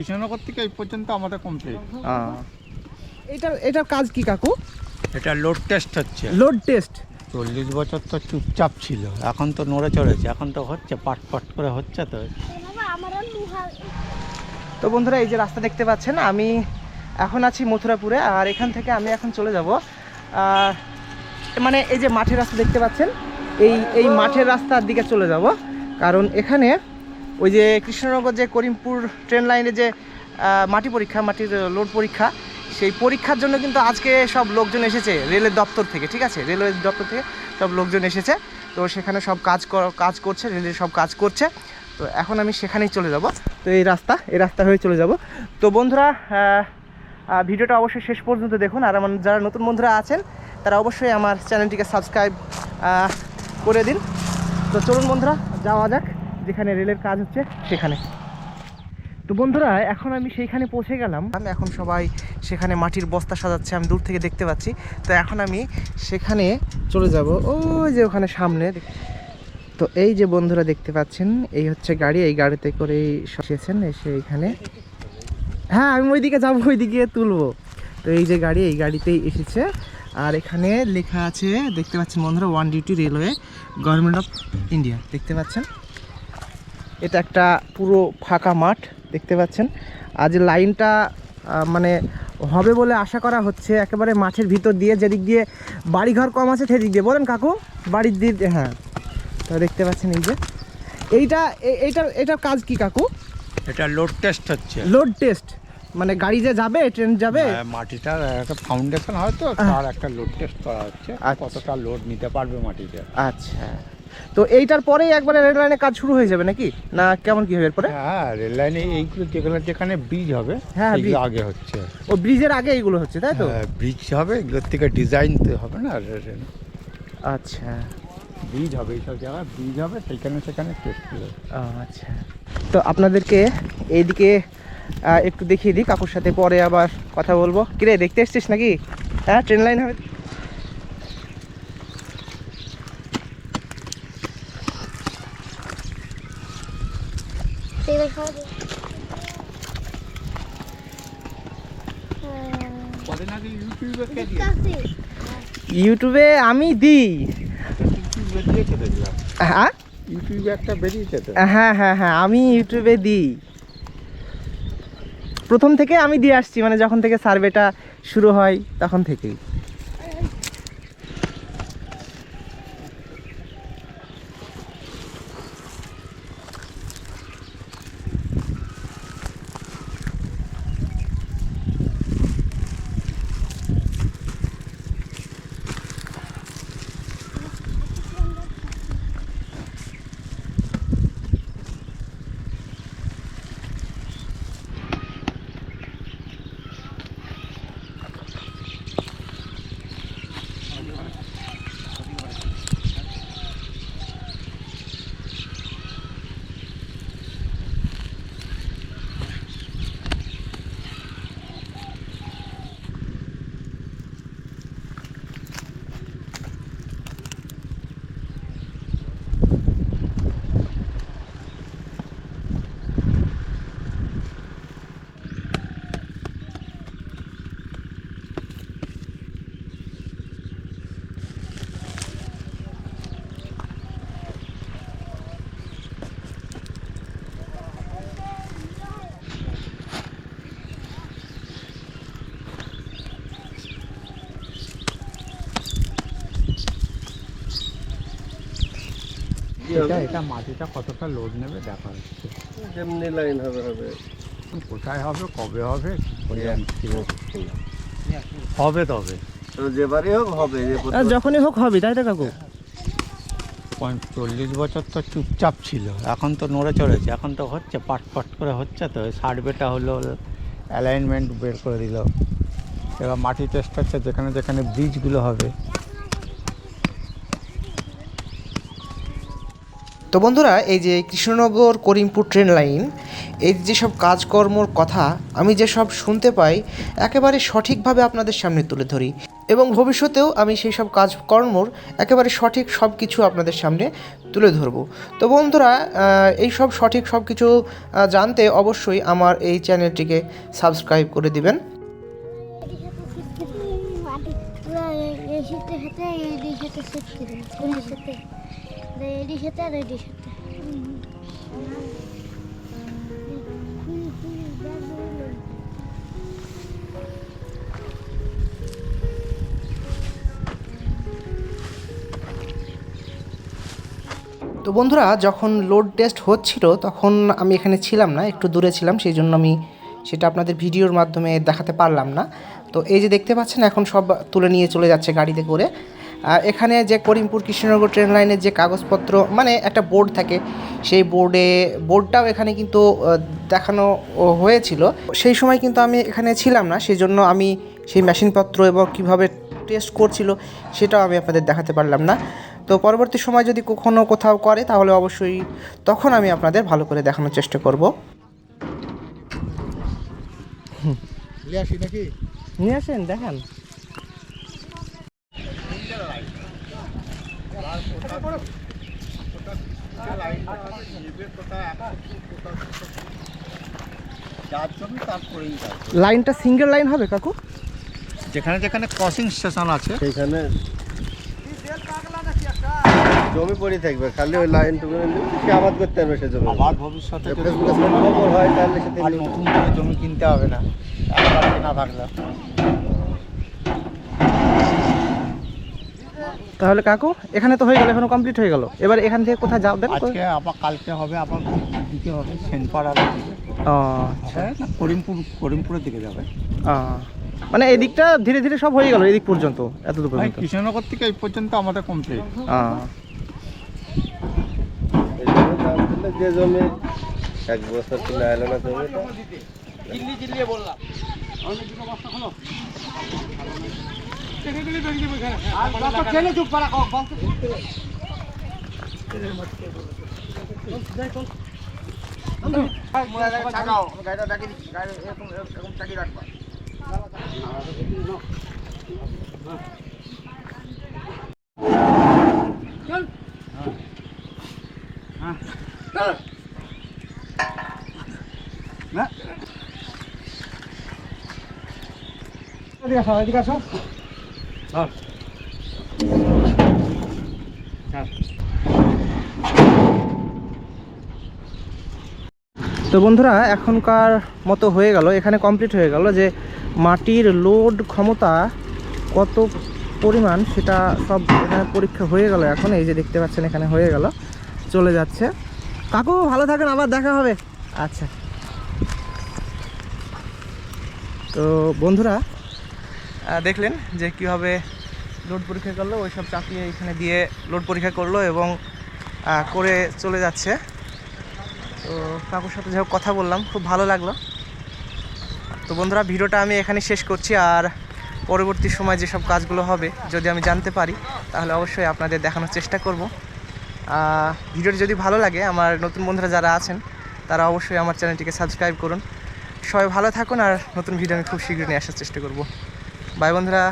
কৃষ্ণনগর থেকে এই পর্যন্ত আমাদের কমপ্লিট এটার এটার কাজ কি কাকু? এটা লোড টেস্ট হচ্ছে। লোড টেস্ট চল্লিশ বছর তো চুপচাপ ছিল। এখন তো নড়ে চড়েছে। এখন তো হচ্ছে পাট পাট করে হচ্ছে তো। তো বন্ধুরা এই যে রাস্তা দেখতে পাচ্ছেন আমি এখন আছি মথুরাপুরে আর এখান থেকে আমি এখন চলে যাব। আহ, মানে এই যে মাঠের রাস্তা দেখতে পাচ্ছেন এই এই মাঠের রাস্তার দিকে চলে যাব। কারণ এখানে ওই যে কৃষ্ণনগর যে করিমপুর ট্রেন লাইনে যে মাটি পরীক্ষা, মাটির লোড পরীক্ষা, সেই পরীক্ষার জন্য কিন্তু আজকে সব লোকজন এসেছে রেলের দপ্তর থেকে, ঠিক আছে? রেলওয়ে দপ্তর থেকে সব লোকজন এসেছে, তো সেখানে সব কাজ কাজ করছে, রেলের সব কাজ করছে, তো এখন আমি সেখানেই চলে যাব, তো এই রাস্তা এই রাস্তা হয়ে চলে যাব। তো বন্ধুরা ভিডিওটা অবশ্যই শেষ পর্যন্ত দেখুন, আর আমার যারা নতুন বন্ধুরা আছেন, তারা অবশ্যই আমার চ্যানেলটিকে সাবস্ক্রাইব করে দিন। তো চলুন বন্ধুরা, যাওয়া যাক। যেখানে রেলের কাজ হচ্ছে, সেখানে। তো বন্ধুরা, এখন আমি সেইখানে পৌঁছে গেলাম। এখন সবাই সেখানে মাটির বস্তা সাজাচ্ছে, আমি দূর থেকে দেখতে পাচ্ছি। তো এখন আমি সেখানে চলে যাব। ওই যে ওখানে সামনে তো এই যে বন্ধুরা দেখতে পাচ্ছেন, এই হচ্ছে গাড়ি। এই গাড়িতে করেই এসেছেন, এসে এখানে হ্যাঁ আমি ওইদিকে যাব, ওইদিকে তুলবো। তো এই যে গাড়ি, এই গাড়িতেই এসেছে। আর এখানে লেখা আছে, দেখতে পাচ্ছেন বন্ধুরা, one duty railway, government of India. দেখতে পাচ্ছেন? এটা একটা পুরো ফাঁকা মাঠ দেখতে পাচ্ছেন। আজ লাইনটা মানে হবে বলে আশা করা হচ্ছে। একেবারে মাঠের ভিতর দিয়ে যেদিক দিয়ে বাড়িঘর কম আছে সেদিক দিয়ে। বলেন কাকু বাড়ির দিক হ্যাঁ। তো দেখতে পাচ্ছেন এই যে। এইটা এইটার এটার কাজ কি কাকু? এটা লোড টেস্ট হচ্ছে। লোড টেস্ট মানে গাড়ি যে যাবে ট্রেন যাবে? হ্যাঁ, মাটিটার একটা ফাউন্ডেশন হয় তো তার একটা লোড টেস্ট করা হচ্ছে। আচ্ছা। কতটা লোড নিতে পারবে মাটিটা আচ্ছা। তো এইটার পরেই একবারে রেল লাইনে কাজ শুরু হয়ে যাবে নাকি? না কেমন কি হবে এরপরে? হ্যাঁ রেল লাইনে এইগুলো যেখানে যেখানে ব্রিজ হবে হ্যাঁ, এগুলো আগে হচ্ছে। ও ব্রিজের আগে এইগুলো হচ্ছে তাই তো? ব্রিজ হবে এগুলোর থেকে ডিজাইন তো হবে না আচ্ছা। ব্রিজ হবে এইসব জায়গায় ব্রিজ হবে সেখানে সেখানে আচ্ছা। তো আপনাদেরকে এইদিকে একটু দেখিয়ে দিই কাকুর সাথে পরে আবার কথা বলব। কিরে দেখতে এসছিস নাকি? হ্যাঁ ট্রেন লাইন হবে কদিন আগে ইউটিউবে আমি দিই। হ্যাঁ? একটা বেরিয়েছে হ্যাঁ হ্যাঁ হ্যাঁ আমি ইউটিউবে দিই। প্রথম থেকে আমি দিয়ে আসছি মানে যখন থেকে সার্ভেটা শুরু হয়, তখন থেকেই। এটা এটা মাটিটা কতটা লোড নেবে দেখা হচ্ছে। যেমনি লাইন হবে হবে। কোথায় হবে কবে হবে? করে হবে তবে। যেবারই হোক হবে যখনই হোক হবে তাই তো কাকু? চল্লিশ বছর তো চুপচাপ ছিল এখন তো নড়ে চড়েছে এখন তো হচ্ছে পাট পাট করে হচ্ছে তো সার্ভেটা হলো অ্যালাইনমেন্ট বের করে দিল। এবার মাটি টেস্ট হচ্ছে যেখানে যেখানে ব্রিজগুলো হবে তো বন্ধুরা, এই যে কৃষ্ণনগর করিমপুর ট্রেন লাইন, এই যেসব কাজকর্মর কথা আমি যেসব শুনতে পাই, একেবারে সঠিকভাবে আপনাদের সামনে তুলে ধরি। এবং ভবিষ্যতেও আমি সেই সব কাজকর্মর একেবারে সঠিক সব কিছু আপনাদের সামনে তুলে ধরবো। তো বন্ধুরা এই সব সঠিক সব কিছু জানতে অবশ্যই আমার এই চ্যানেলটিকে সাবস্ক্রাইব করে দিবেন। সাথে রেডি রেডি তো বন্ধুরা, যখন লোড টেস্ট হচ্ছিল, তখন আমি এখানে ছিলাম না, একটু দূরে ছিলাম, সেই জন্য আমি সেটা আপনাদের ভিডিওর মাধ্যমে দেখাতে পারলাম না। তো এই যে দেখতে পাচ্ছেন, এখন সব তুলে নিয়ে চলে যাচ্ছে গাড়িতে করে। এখানে যে করিমপুর কৃষ্ণনগর ট্রেন লাইনের যে কাগজপত্র মানে একটা বোর্ড থাকে। সেই বোর্ডে বোর্ডটাও এখানে কিন্তু দেখানো হয়েছিল। সেই সময় কিন্তু আমি এখানে ছিলাম না সেই জন্য আমি সেই মেশিনপত্র এবং কীভাবে টেস্ট করছিল সেটাও আমি আপনাদের দেখাতে পারলাম না। তো পরবর্তী সময় যদি কখনো কোথাও করে তাহলে অবশ্যই তখন আমি আপনাদের ভালো করে দেখানোর চেষ্টা করব। নিয়ে আসেন দেখেন যার জন্য তারপরেই লাইনটা সিঙ্গেল লাইন হবে কাকু? যেখানে যেখানে ক্রসিং স্টেশন আছে। সেইখানে। জমি পড়ে থাকবে খালি ওই লাইনটুকু সে আবাদ করতে পারবে সে জমি। আবার ভবিষ্যতে যদি খবর হয় তাহলে সে আর নতুন করে জমি কিনতে হবে না। কেনা থাকলে তাহলে কাকু এখানে তো হয়ে গেল এখনও কমপ্লিট হয়ে গেল। এবার এখান থেকে কোথায় যাবেন আজকে আবার কালকে হবে আবার দিকে হবে সেনপাড়ার দিকে ও হ্যাঁ, না, করিমপুর করিমপুরের দিকে যাবে। মানে এই দিকটা ধীরে ধীরে সব হয়ে গেল এদিক পর্যন্ত এত দূর পর্যন্ত। কৃষ্ণনগর থেকে এই পর্যন্ত আমাদের কমপ্লিট যে জমি এক বছর কিনে আইলো না জমি গাড়িটা ডাকি দিচ্ছি গাড়ি এরকম এরকম চাকি এদিকে আসো। তো বন্ধুরা, এখনকার মতো হয়ে গেল, এখানে কমপ্লিট হয়ে গেল যে মাটির লোড ক্ষমতা কত পরিমাণ সেটা সব এখানে পরীক্ষা হয়ে গেল এখন, এই যে দেখতে পাচ্ছেন এখানে হয়ে গেল, চলে যাচ্ছে। কাকু, ভালো থাকেন, আবার দেখা হবে। আচ্ছা। তো বন্ধুরা দেখলেন যে কীভাবে লোড পরীক্ষা করল ওই সব চাপিয়ে এখানে দিয়ে লোড পরীক্ষা করল এবং করে চলে যাচ্ছে। তো কাকুর সাথে যাই কথা বললাম, খুব ভালো লাগল। তো বন্ধুরা, ভিডিওটা আমি এখানে শেষ করছি। আর পরবর্তী সময় যেসব কাজগুলো হবে, যদি আমি জানতে পারি, তাহলে অবশ্যই আপনাদের দেখানোর চেষ্টা করব। ভিডিওটি যদি ভালো লাগে, আমার নতুন বন্ধুরা যারা আছেন, তারা অবশ্যই আমার চ্যানেলটিকে সাবস্ক্রাইব করুন। সবাই ভালো থাকুন, আর নতুন ভিডিও আমি খুব শীঘ্রই নিয়ে আসার চেষ্টা করব। বাই বন্ধুরা